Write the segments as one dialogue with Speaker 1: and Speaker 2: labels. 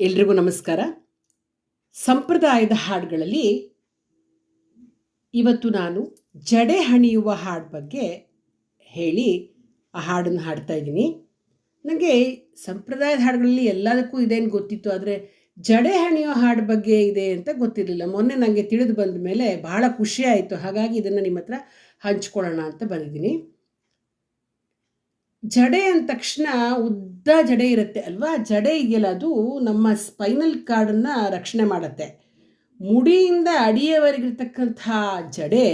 Speaker 1: ಎಲ್ರಿಗೂ ನಮಸ್ಕಾರ. ಸಂಪ್ರದಾಯದ ಹಾಡುಗಳಲ್ಲಿ ಇವತ್ತು ನಾನು ಜಡೆ ಹಣಿಯುವ ಹಾಡು ಬಗ್ಗೆ ಹೇಳಿ ಆ ಹಾಡನ್ನು ಹಾಡ್ತಾ ಇದ್ದೀನಿ. ನನಗೆ ಸಂಪ್ರದಾಯದ ಹಾಡುಗಳಲ್ಲಿ ಎಲ್ಲದಕ್ಕೂ ಇದೇನು ಗೊತ್ತಿತ್ತು, ಆದರೆ ಜಡೆ ಹಣಿಯೋ ಹಾಡು ಬಗ್ಗೆ ಇದೆ ಅಂತ ಗೊತ್ತಿರಲಿಲ್ಲ. ಮೊನ್ನೆ ನನಗೆ ತಿಳಿದು ಬಂದ ಮೇಲೆ ಬಹಳ ಖುಷಿ ಆಯಿತು. ಹಾಗಾಗಿ ಇದನ್ನು ನಿಮ್ಮ ಹತ್ರ ಹಂಚ್ಕೊಳ್ಳೋಣ ಅಂತ ಬಂದಿದ್ದೀನಿ. ಜಡೆ ಅಂದ ತಕ್ಷಣ ಉದ್ದ ಜಡೆ ಇರುತ್ತೆ ಅಲ್ವಾ? ಜಡೆ ಇದೆಯಲ್ಲ ಅದು ನಮ್ಮ ಸ್ಪೈನಲ್ ಕಾರ್ಡನ್ನು ರಕ್ಷಣೆ ಮಾಡುತ್ತೆ. ಮುಡಿಯಿಂದ ಅಡಿಯವರೆಗಿರ್ತಕ್ಕಂಥ ಜಡೆ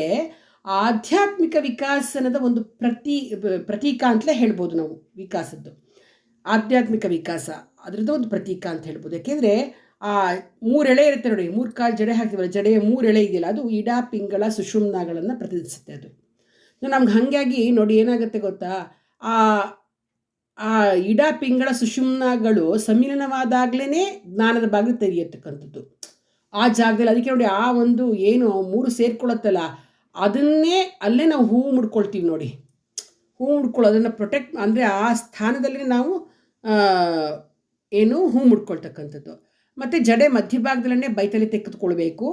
Speaker 1: ಆಧ್ಯಾತ್ಮಿಕ ವಿಕಾಸನದ ಒಂದು ಪ್ರತಿ, ಪ್ರತೀಕ ಅಂತಲೇ ಹೇಳ್ಬೋದು ನಾವು ವಿಕಾಸದ್ದು. ಆಧ್ಯಾತ್ಮಿಕ ವಿಕಾಸ, ಅದರದ್ದು ಒಂದು ಪ್ರತೀಕ ಅಂತ ಹೇಳ್ಬೋದು. ಯಾಕೆಂದರೆ ಆ ಮೂರೆಳೆ ಇರುತ್ತೆ ನೋಡಿ ಮೂರು ಕಾಲು ಜಡೆ ಹಾಕ್ತೀವಲ್ಲ ಜಡೆಯ ಮೂರೆಳೆ ಇದೆಯಲ್ಲ, ಅದು ಇಡಾ, ಪಿಂಗಳ, ಸುಷುಮ್ನಗಳನ್ನು ಪ್ರತಿನಿಧಿಸುತ್ತೆ ಅದು. ನಮ್ಗೆ ಹಾಗಾಗಿ ನೋಡಿ ಏನಾಗುತ್ತೆ ಗೊತ್ತಾ? ಆ ಆ ಇಡ ಪಿಂಗಳ ಸುಷುಮ್ನಗಳು ಸಮ್ಮಿಲನವಾದಾಗಲೇ ಜ್ಞಾನದ ಬಾಗಿಲು ತೆರೆಯತಕ್ಕಂಥದ್ದು ಆ ಜಾಗದಲ್ಲಿ ಅದಕ್ಕೆ ನೋಡಿ ಆ ಒಂದು ಏನು ಮೂರು ಸೇರ್ಕೊಳ್ಳುತ್ತಲ್ಲ, ಅದನ್ನೇ ಅಲ್ಲೇ ನಾವು ಹೂ ಮುಡ್ಕೊಳ್ತೀವಿ ನೋಡಿ. ಹೂ ಮುಡ್ಕೊಳ್ಳೋ ಅದನ್ನು ಪ್ರೊಟೆಕ್ಟ್ ಅಂದರೆ ಆ ಸ್ಥಾನದಲ್ಲಿ ನಾವು ಏನು ಹೂ ಮುಡ್ಕೊಳ್ತಕ್ಕಂಥದ್ದು. ಮತ್ತು ಜಡೆ ಮಧ್ಯಭಾಗದಲ್ಲೇ ಬೈತಲೆ ತೆಗೆದುಕೊಳ್ಬೇಕು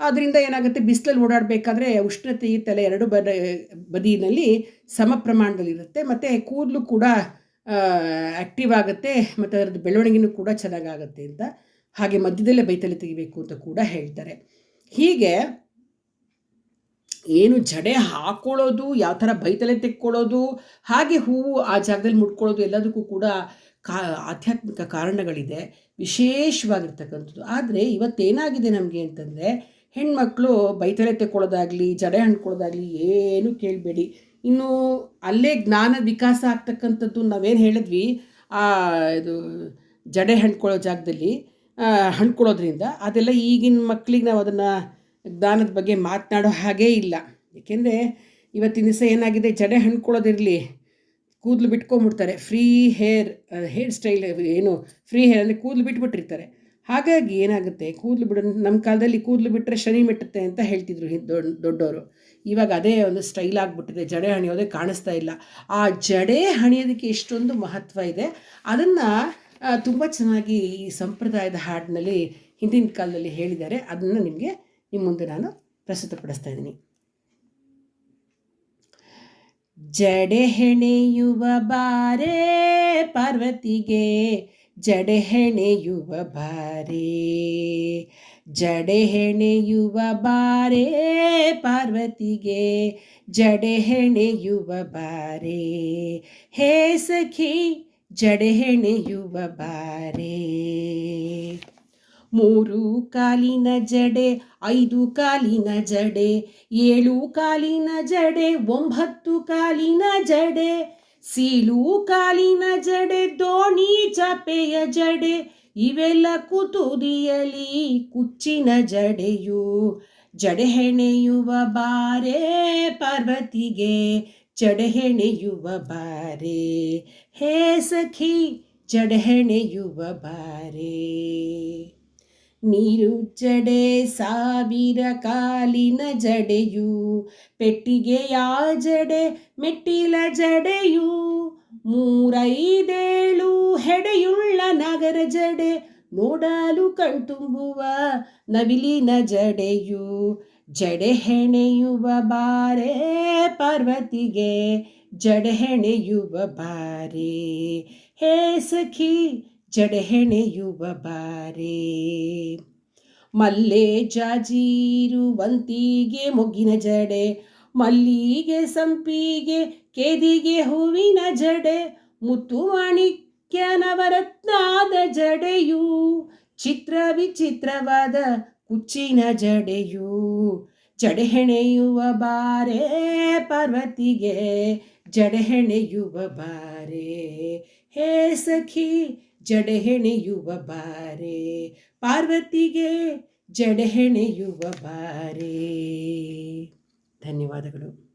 Speaker 1: ಅದರಿಂದ ಏನಾಗುತ್ತೆ, ಬಿಸಿಲಲ್ಲಿ ಓಡಾಡಬೇಕಾದ್ರೆ ಉಷ್ಣತೆ ತಲೆ ಎರಡು ಬದಿ ಬದಿಯಲ್ಲಿ ಸಮ ಪ್ರಮಾಣದಲ್ಲಿರುತ್ತೆ. ಮತ್ತು ಕೂದಲು ಕೂಡ ಆ್ಯಕ್ಟಿವ್ ಆಗುತ್ತೆ, ಮತ್ತು ಅದರದ್ದು ಬೆಳವಣಿಗೆನೂ ಕೂಡ ಚೆನ್ನಾಗಾಗತ್ತೆ ಅಂತ ಹಾಗೆ ಮಧ್ಯದಲ್ಲೇ ಬೈತಲೆ ತೆಗಿಬೇಕು ಅಂತ ಕೂಡ ಹೇಳ್ತಾರೆ. ಹೀಗೆ ಏನು ಜಡೆ ಹಾಕೊಳ್ಳೋದು, ಯಾವ ಥರ ಬೈತಲೆ ತೆಕ್ಕೊಳ್ಳೋದು, ಹಾಗೆ ಹೂವು ಆ ಜಾಗದಲ್ಲಿ ಮುಟ್ಕೊಳ್ಳೋದು ಎಲ್ಲದಕ್ಕೂ ಕೂಡ ಕಾ, ಆಧ್ಯಾತ್ಮಿಕ ಕಾರಣಗಳಿದೆ, ವಿಶೇಷವಾಗಿರ್ತಕ್ಕಂಥದ್ದು. ಆದರೆ ಇವತ್ತೇನಾಗಿದೆ ನಮಗೆ ಅಂತಂದರೆ ಹೆಣ್ಮಕ್ಳು ಬೈತಲೆ ತೆಕ್ಕೊಳ್ಳೋದಾಗಲಿ, ಜಡೆ ಹಣ್ಕೊಳ್ಳೋದಾಗಲಿ ಏನು ಕೇಳಬೇಡಿ. ಇನ್ನು ಅಲ್ಲೇ ಜ್ಞಾನ ವಿಕಾಸ ಆಗ್ತಕ್ಕಂಥದ್ದು ನಾವೇನು ಹೇಳಿದ್ವಿ, ಆ, ಇದು ಜಡೆ ಹಣ್ಕೊಳ್ಳೋ ಜಾಗದಲ್ಲಿ ಹಣ್ಕೊಳ್ಳೋದ್ರಿಂದ ಅದೆಲ್ಲ ಈಗಿನ ಮಕ್ಕಳಿಗೆ ನಾವು ಅದನ್ನು ಜ್ಞಾನದ ಬಗ್ಗೆ ಮಾತನಾಡೋ ಹಾಗೇ ಇಲ್ಲ. ಏಕೆಂದರೆ ಇವತ್ತಿನ ದಿವಸ ಏನಾಗಿದೆ, ಜಡೆ ಹಣ್ಕೊಳ್ಳೋದಿರಲಿ ಕೂದಲು ಬಿಟ್ಕೊಂಬಿಡ್ತಾರೆ. ಫ್ರೀ ಹೇರ್ ಹೇರ್ ಸ್ಟೈಲ್ ಏನು, ಫ್ರೀ ಹೇರ್ ಅಂದರೆ ಕೂದಲು ಬಿಟ್ಬಿಟ್ಟಿರ್ತಾರೆ. ಹಾಗಾಗಿ ಏನಾಗುತ್ತೆ? ಕೂದಲು ಬಿಡ ನಮ್ಮ ಕಾಲದಲ್ಲಿ ಕೂದಲು ಬಿಟ್ಟರೆ ಶನಿ ಮೆಟ್ಟುತ್ತೆ ಅಂತ ಹೇಳ್ತಿದ್ರು ದೊಡ್ಡ ದೊಡ್ಡವರು ಇವಾಗ ಅದೇ ಒಂದು ಸ್ಟೈಲ್ ಆಗಿಬಿಟ್ಟಿದೆ. ಜಡೆ ಹಣಿಯೋದೇ ಕಾಣಿಸ್ತಾ ಇಲ್ಲ. ಆ ಜಡೆ ಹಣಿಯೋದಕ್ಕೆ ಎಷ್ಟೊಂದು ಮಹತ್ವ ಇದೆ. ಅದನ್ನು ತುಂಬ ಚೆನ್ನಾಗಿ ಈ ಸಂಪ್ರದಾಯದ ಹಾಡಿನಲ್ಲಿ ಹಿಂದಿನ ಕಾಲದಲ್ಲಿ ಹೇಳಿದ್ದಾರೆ. ಅದನ್ನು ನಿಮಗೆ ನಿಮ್ಮ ಮುಂದೆ ನಾನು ಪ್ರಸ್ತುತಪಡಿಸ್ತಾ ಇದ್ದೀನಿ. ಜಡೆ ಹೆಣೆಯುವ ಬಾರೆ ಪಾರ್ವತಿಗೆ ಜಡೆ ಹೆಣೆಯುವ ಬಾರೆ ಜಡೆ ಹೆಣೆಯುವ ಬಾರೆ ಪಾರ್ವತಿಗೆ ಜಡೆ ಹೆಣೆಯುವ ಬಾರೆ. ಹೇ ಸಖಿ ಜಡೆ ಹೆಣೆಯುವ ಬಾರೆ. ಮೂರು ಕಾಲಿನ ಜಡೆ, ಐದು ಕಾಲಿನ ಜಡೆ, ಏಳು ಕಾಲಿನ ಜಡೆ, ಒಂಬತ್ತು ಕಾಲಿನ ಜಡೆ ಸೀಲು ಕಾಲಿನ ಜಡೆ, ದೋಣಿ ಚಪೆಯ ಜಡೆ, ಇವೆಲ್ಲ ಕುತುದಿಯಲಿ ಕುಚ್ಚಿನ ಜಡೆಯು. ಜಡೆ ಹೆಣೆಯುವ ಬಾರೆ ಪಾರ್ವತಿಗೆ, ಜಡೆ ಹೆಣೆಯುವ ಬಾರೆ. ಹೇ ಸಖಿ, ಜಡೆ ಹೆಣೆಯುವ ಬಾರೆ. ನೀರು ಜಡೆ ಸಾವಿರ ಕಾಲಿನ ಜಡೆಯು ಪೆಟ್ಟಿಗೆಯ ಜಡೆ, ಮೆಟ್ಟಿಲ ಜಡೆಯು, ಮೂರೈದೇಳು ಹೆಡೆಯುಳ್ಳ ನಗರ ಜಡೆ, ನೋಡಲು ಕಣ್ತುಂಬುವ ನವಿಲಿನ ಜಡೆಯು, ಜಡೆ ಹೆಣೆಯುವ ಬಾರೆ ಪಾರ್ವತಿಗೆ, ಜಡೆ ಹೆಣೆಯುವ ಬಾರೆ. ಹೇ ಸಖಿ ಜಡೆಹೆಣೆಯುವ ಬಾರೆ. ಮಲ್ಲೆ ಜಾಜೀರುವಂತಿಗೆ ಮೊಗ್ಗಿನ ಜಡೆ, ಮಲ್ಲಿಗೆ ಸಂಪಿಗೆ, ಕೇದಿಗೆ ಹೂವಿನ ಜಡೆ ಮುತ್ತು ಮಾಣಿಕ್ಯ ನವರತ್ನಾದ ಜಡೆಯು, ಚಿತ್ರ ವಿಚಿತ್ರವಾದ ಕುಚ್ಚಿನ ಜಡೆಯು. ಜಡೆಹೆಣೆಯುವ ಬಾರೆ ಪಾರ್ವತಿಗೆ ಜಡೆಹೆಣೆಯುವ ಬಾರೆ. ಹೇ ಸಖಿ ಜಡೆ ಹೆಣೆಯುವ ಬಾರೆ. ಪಾರ್ವತಿಗೆ ಜಡೆ ಹೆಣೆಯುವ ಬಾರೆ. ಧನ್ಯವಾದಗಳು.